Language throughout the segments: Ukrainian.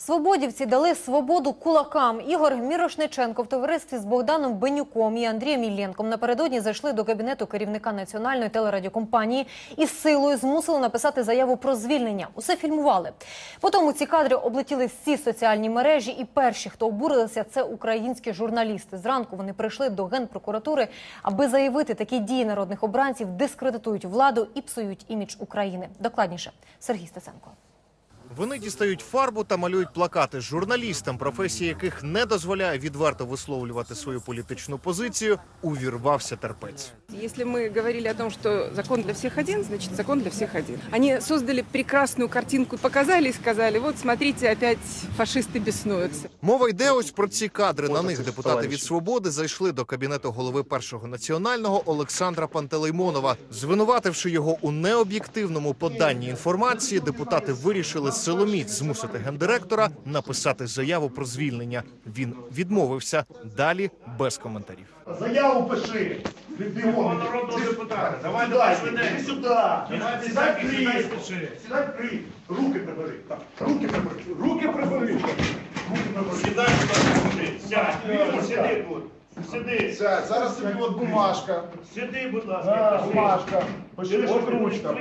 Свободівці дали свободу кулакам. Ігор Мірошниченко в товаристві з Богданом Бенюком і Андрієм Іллєнком напередодні зайшли до кабінету керівника національної телерадіокомпанії і з силою змусили написати заяву про звільнення. Усе фільмували. Потім ці кадри облетіли всі соціальні мережі, і перші, хто обурилися, це українські журналісти. Зранку вони прийшли до генпрокуратури, аби заявити, такі дії народних обранців дискредитують владу і псують імідж України. Докладніше Сергій Стеценко. Вони дістають фарбу та малюють плакати журналістам, професія яких не дозволяє відверто висловлювати свою політичну позицію. Увірвався терпець. Если мы говорили о том, что закон для всех один, значит закон для всех один. Они создали прекрасную картинку, показали и сказали, вот смотрите, опять фашисты беснуются. Мова йде ось про ці кадри. На них депутати від свободи зайшли до кабінету голови першого національного Олександра Пантелеймонова. Звинувативши його у необ'єктивному поданні інформації, депутати вирішили силоміць змусити гендиректора написати заяву про звільнення. Він відмовився. Далі без коментарів. Заяву пиши. Бігом. народного депутата. Давай, Сідай, давай, сюди. Сідай сідай, крій. сідай, крій. Руки прибери. Руки прибери. Руки прибери. Руки прибери. Сідай сюди. Сядь, сиди тут. Сиди. Все, зараз тобі от бумажка. Сиди, будь ласка. бумажка. От ручка.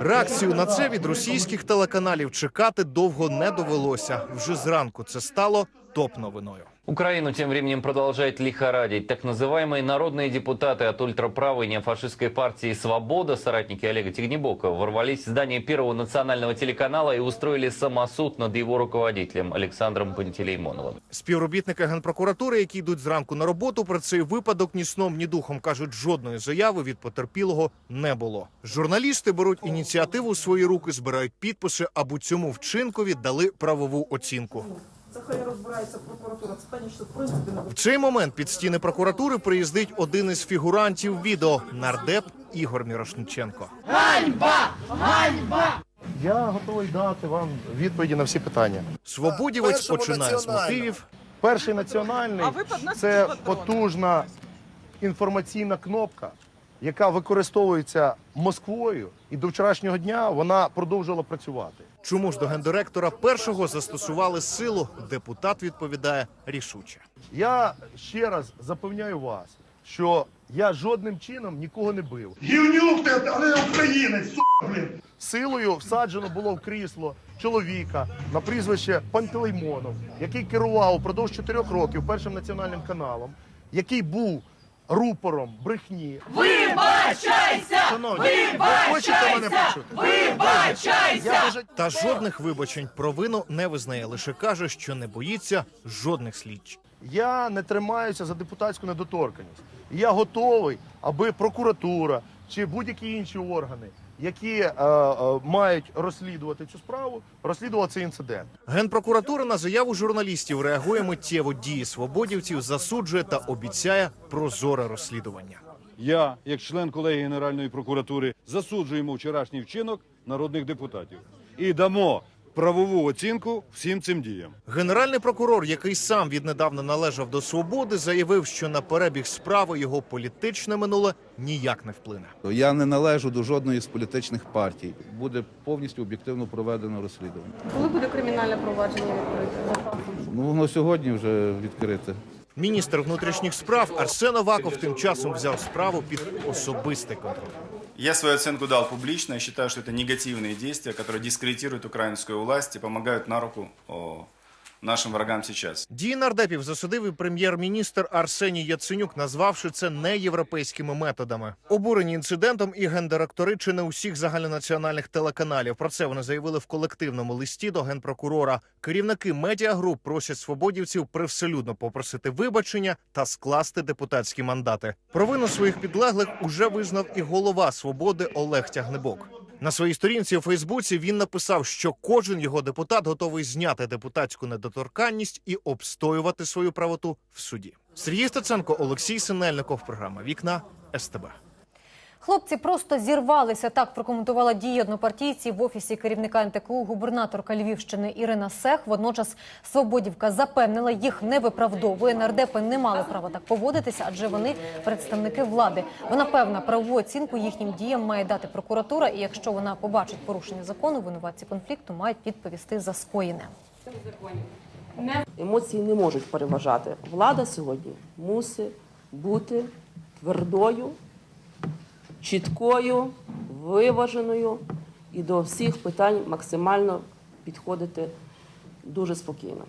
Реакцію на це від російських телеканалів чекати довго не довелося. Вже зранку це стало топ новиною. Украину тем временем продолжает лихорадить. Так называемые народные депутаты от ультраправой неофашистской партии «Свобода», соратники Олега Тигнебокова, ворвались в здание Первого национального телеканала и устроили самосуд над его руководителем Александром Пантелеймоновым. Співробітники генпрокуратури, які йдуть зранку на роботу, про цей випадок ні сном, ні духом кажуть, жодної заяви від потерпілого не було. Журналісти беруть ініціативу у свої руки, збирають підписи, аби цьому вчинкові дали правову оцінку. Хай розбирається прокуратура. Це питання, що в принципі не В цей момент під стіни прокуратури приїздить один із фігурантів відео нардеп Ігор Мірошниченко. Ганьба! Ганьба! Я готовий дати вам відповіді на всі питання. Свободівець починає з мотивів. Перший національний це потужна інформаційна кнопка, яка використовується Москвою, і до вчорашнього дня вона продовжувала працювати. Чому ж до гендиректора першого застосували силу? Депутат відповідає рішуче. Я ще раз запевняю вас, що я жодним чином нікого не бив. Гівнюк ти, а не українець, су, блін. Силою всаджено було в крісло чоловіка на прізвище Пантелеймонов, який керував упродовж чотирьох років першим національним каналом, який був рупором брехні. Вибачайся! Шановні, ви хочете мене почути? Вибачайся! Я дуже Та жодних вибачень провину не визнає, лише каже, що не боїться жодних слідчих. Я не тримаюся за депутатську недоторканність. І Я готовий, аби прокуратура чи будь-які інші органи, які е, е, мають розслідувати цю справу, розслідували цей інцидент. Генпрокуратура на заяву журналістів реагує миттєво дії свободівців, засуджує та обіцяє прозоре розслідування. Я, як член колегії Генеральної прокуратури, засуджуємо вчорашній вчинок народних депутатів і дамо правову оцінку всім цим діям. Генеральний прокурор, який сам віднедавна належав до свободи, заявив, що на перебіг справи його політичне минуле ніяк не вплине. Я не належу до жодної з політичних партій. Буде повністю об'єктивно проведено розслідування. Коли буде кримінальне провадження відкрите? Ну воно сьогодні вже відкрите. Міністр внутрішніх справ Арсен Аваков тим часом взяв справу під особистий контроль. Я свою оценку дал публично. Я считаю, что это негативные действия, которые дискредитируют украинскую власть и помогают на руку о, нашим врагам сейчас. Дії нардепів засудив і прем'єр-міністр Арсеній Яценюк, назвавши це неєвропейськими методами. Обурені інцидентом і гендиректори чи не усіх загальнонаціональних телеканалів. Про це вони заявили в колективному листі до генпрокурора. Керівники медіагруп просять свободівців привселюдно попросити вибачення та скласти депутатські мандати. Провину своїх підлеглих уже визнав і голова свободи Олег Тягнебок. На своїй сторінці у Фейсбуці він написав, що кожен його депутат готовий зняти депутатську недоторканність і обстоювати свою правоту в суді. Сергій Стеценко, Олексій Синельников, програма Вікна СТБ. Хлопці просто зірвалися. Так прокоментувала дії однопартійці в офісі керівника НТКУ губернаторка Львівщини Ірина Сех. Водночас Свободівка запевнила, їх не виправдовує. Нардепи не мали права так поводитися, адже вони представники влади. Вона певна правову оцінку їхнім діям має дати прокуратура. І якщо вона побачить порушення закону, винуватці конфлікту мають відповісти за скоєне. Емоції не можуть переважати. Влада сьогодні мусить бути твердою, чіткою, виваженою і до всіх питань максимально підходити дуже спокійно.